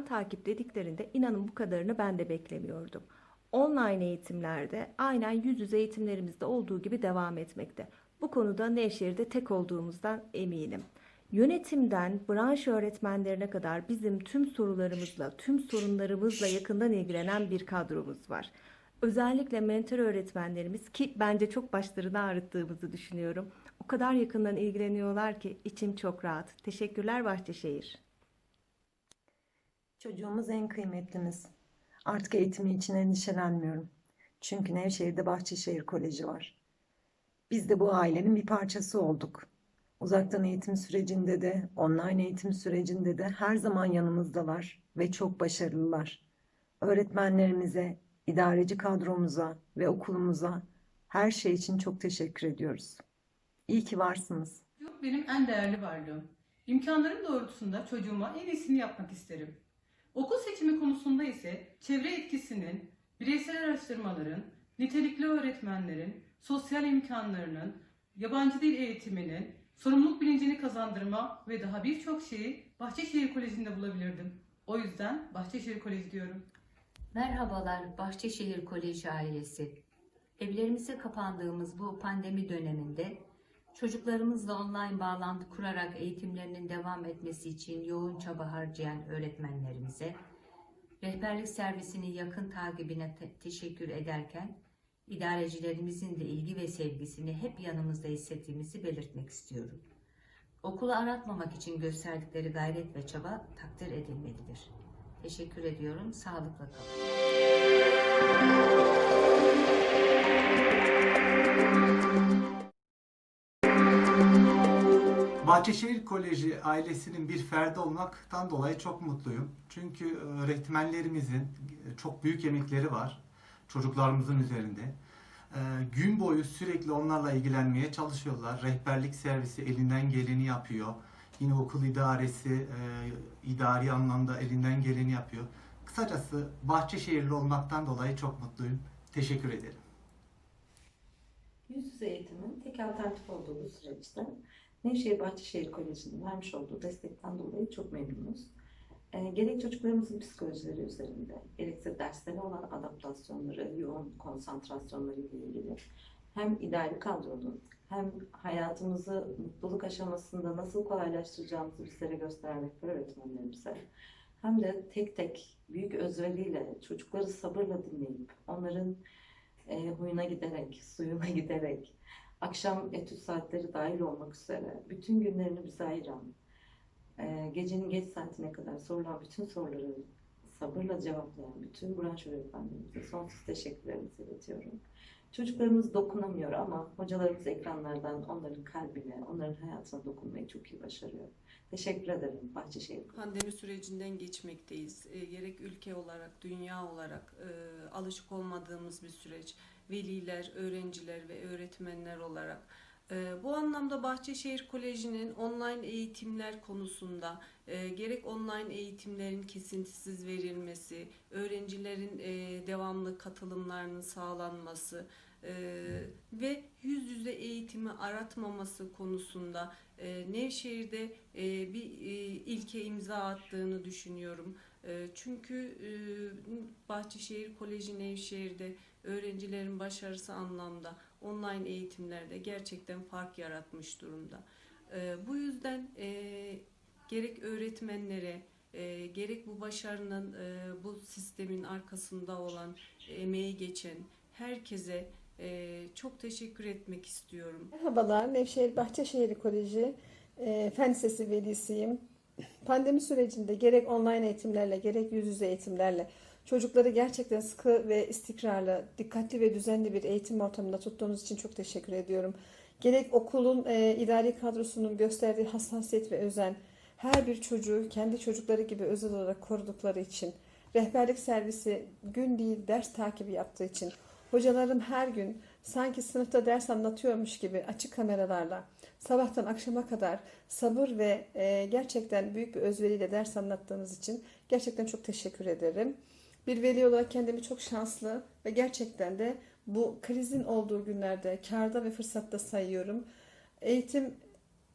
Ekran takip dediklerinde inanın bu kadarını ben de beklemiyordum. Online eğitimlerde aynen yüz yüze eğitimlerimizde olduğu gibi devam etmekte. Bu konuda Nevşehir'de tek olduğumuzdan eminim. Yönetimden branş öğretmenlerine kadar bizim tüm sorularımızla, tüm sorunlarımızla yakından ilgilenen bir kadromuz var. Özellikle mentor öğretmenlerimiz ki bence çok başlarını ağrıttığımızı düşünüyorum. O kadar yakından ilgileniyorlar ki içim çok rahat. Teşekkürler Bahçeşehir. Çocuğumuz en kıymetlimiz. Artık eğitimi için endişelenmiyorum. Çünkü Nevşehir'de Bahçeşehir Koleji var. Biz de bu ailenin bir parçası olduk. Uzaktan eğitim sürecinde de, online eğitim sürecinde de her zaman yanımızdalar ve çok başarılılar. Öğretmenlerimize, idareci kadromuza ve okulumuza her şey için çok teşekkür ediyoruz. İyi ki varsınız. Çocuk benim en değerli varlığım. İmkanlarım doğrultusunda çocuğuma en iyisini yapmak isterim. Okul seçimi konusunda ise çevre etkisinin, bireysel araştırmaların, nitelikli öğretmenlerin, sosyal imkanlarının, yabancı dil eğitiminin, sorumluluk bilincini kazandırma ve daha birçok şeyi Bahçeşehir Koleji'nde bulabilirdim. O yüzden Bahçeşehir Koleji diyorum. Merhabalar Bahçeşehir Koleji ailesi. Evlerimize kapandığımız bu pandemi döneminde çocuklarımızla online bağlantı kurarak eğitimlerinin devam etmesi için yoğun çaba harcayan öğretmenlerimize, rehberlik servisinin yakın takibine te- teşekkür ederken idarecilerimizin de ilgi ve sevgisini hep yanımızda hissettiğimizi belirtmek istiyorum. Okulu aratmamak için gösterdikleri gayret ve çaba takdir edilmelidir. Teşekkür ediyorum. Sağlıkla kalın. Bahçeşehir Koleji ailesinin bir ferdi olmaktan dolayı çok mutluyum. Çünkü öğretmenlerimizin çok büyük emekleri var çocuklarımızın üzerinde. Ee, Gün boyu sürekli onlarla ilgilenmeye çalışıyorlar. Rehberlik servisi elinden geleni yapıyor. Yine okul idaresi e, idari anlamda elinden geleni yapıyor. Kısacası Bahçeşehirli olmaktan dolayı çok mutluyum. Teşekkür ederim. Yüz yüze eğitimin tek alternatif olduğu süreçte Nevşehir Bahçeşehir Koleji'nin vermiş olduğu destekten dolayı çok memnunuz. Ee, gerek çocuklarımızın psikolojileri üzerinde, gerekse derslere olan adaptasyonları, yoğun konsantrasyonları ile ilgili hem idari kadronun hem hayatımızı mutluluk aşamasında nasıl kolaylaştıracağımızı bizlere göstermekte öğretmenlerimize hem de tek tek büyük özveriyle çocukları sabırla dinleyip onların e, huyuna giderek, suyuna giderek, akşam etüt saatleri dahil olmak üzere bütün günlerini bize ayıran, e, gecenin geç saatine kadar sorulan bütün soruları sabırla cevaplayan bütün branş öğretmenlerimize sonsuz teşekkürlerimizi iletiyorum. Çocuklarımız dokunamıyor ama hocalarımız ekranlardan onların kalbine, onların hayatına dokunmayı çok iyi başarıyor. Teşekkür ederim Bahçeşehir. Pandemi sürecinden geçmekteyiz. E, gerek ülke olarak, dünya olarak e, alışık olmadığımız bir süreç. Veliler, öğrenciler ve öğretmenler olarak. E, bu anlamda Bahçeşehir Koleji'nin online eğitimler konusunda e, gerek online eğitimlerin kesintisiz verilmesi, öğrencilerin e, devamlı katılımlarının sağlanması e, ve yüz yüze eğitimi aratmaması konusunda Nevşehir'de bir ilke imza attığını düşünüyorum. E, çünkü e, Bahçeşehir Koleji Nevşehir'de öğrencilerin başarısı anlamda online eğitimlerde gerçekten fark yaratmış durumda. E, bu yüzden e, gerek öğretmenlere e, gerek bu başarının bu sistemin arkasında olan emeği geçen herkese çok teşekkür etmek istiyorum. Merhabalar, Nevşehir Bahçeşehir Koleji Fen Lisesi velisiyim. Pandemi sürecinde gerek online eğitimlerle gerek yüz yüze eğitimlerle çocukları gerçekten sıkı ve istikrarlı, dikkatli ve düzenli bir eğitim ortamında tuttuğunuz için çok teşekkür ediyorum. Gerek okulun e, idari kadrosunun gösterdiği hassasiyet ve özen, her bir çocuğu kendi çocukları gibi özel olarak korudukları için, rehberlik servisi gün değil ders takibi yaptığı için, hocalarım her gün sanki sınıfta ders anlatıyormuş gibi açık kameralarla sabahtan akşama kadar sabır ve e, gerçekten büyük bir özveriyle ders anlattığınız için gerçekten çok teşekkür ederim. Bir veli olarak kendimi çok şanslı ve gerçekten de bu krizin olduğu günlerde karda ve fırsatta sayıyorum. Eğitim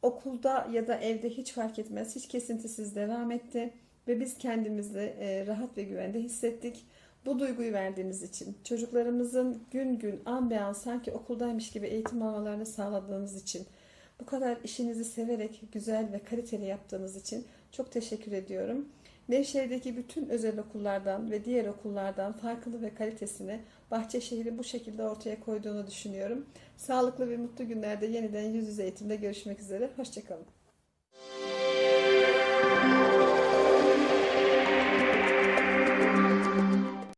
okulda ya da evde hiç fark etmez, hiç kesintisiz devam etti. ve biz kendimizi e, rahat ve güvende hissettik. Bu duyguyu verdiğiniz için, çocuklarımızın gün gün an be an sanki okuldaymış gibi eğitim almalarını sağladığınız için, bu kadar işinizi severek güzel ve kaliteli yaptığınız için çok teşekkür ediyorum. Nevşehir'deki bütün özel okullardan ve diğer okullardan farklı ve kalitesini Bahçeşehir'in bu şekilde ortaya koyduğunu düşünüyorum. Sağlıklı ve mutlu günlerde yeniden yüz yüze eğitimde görüşmek üzere. Hoşçakalın.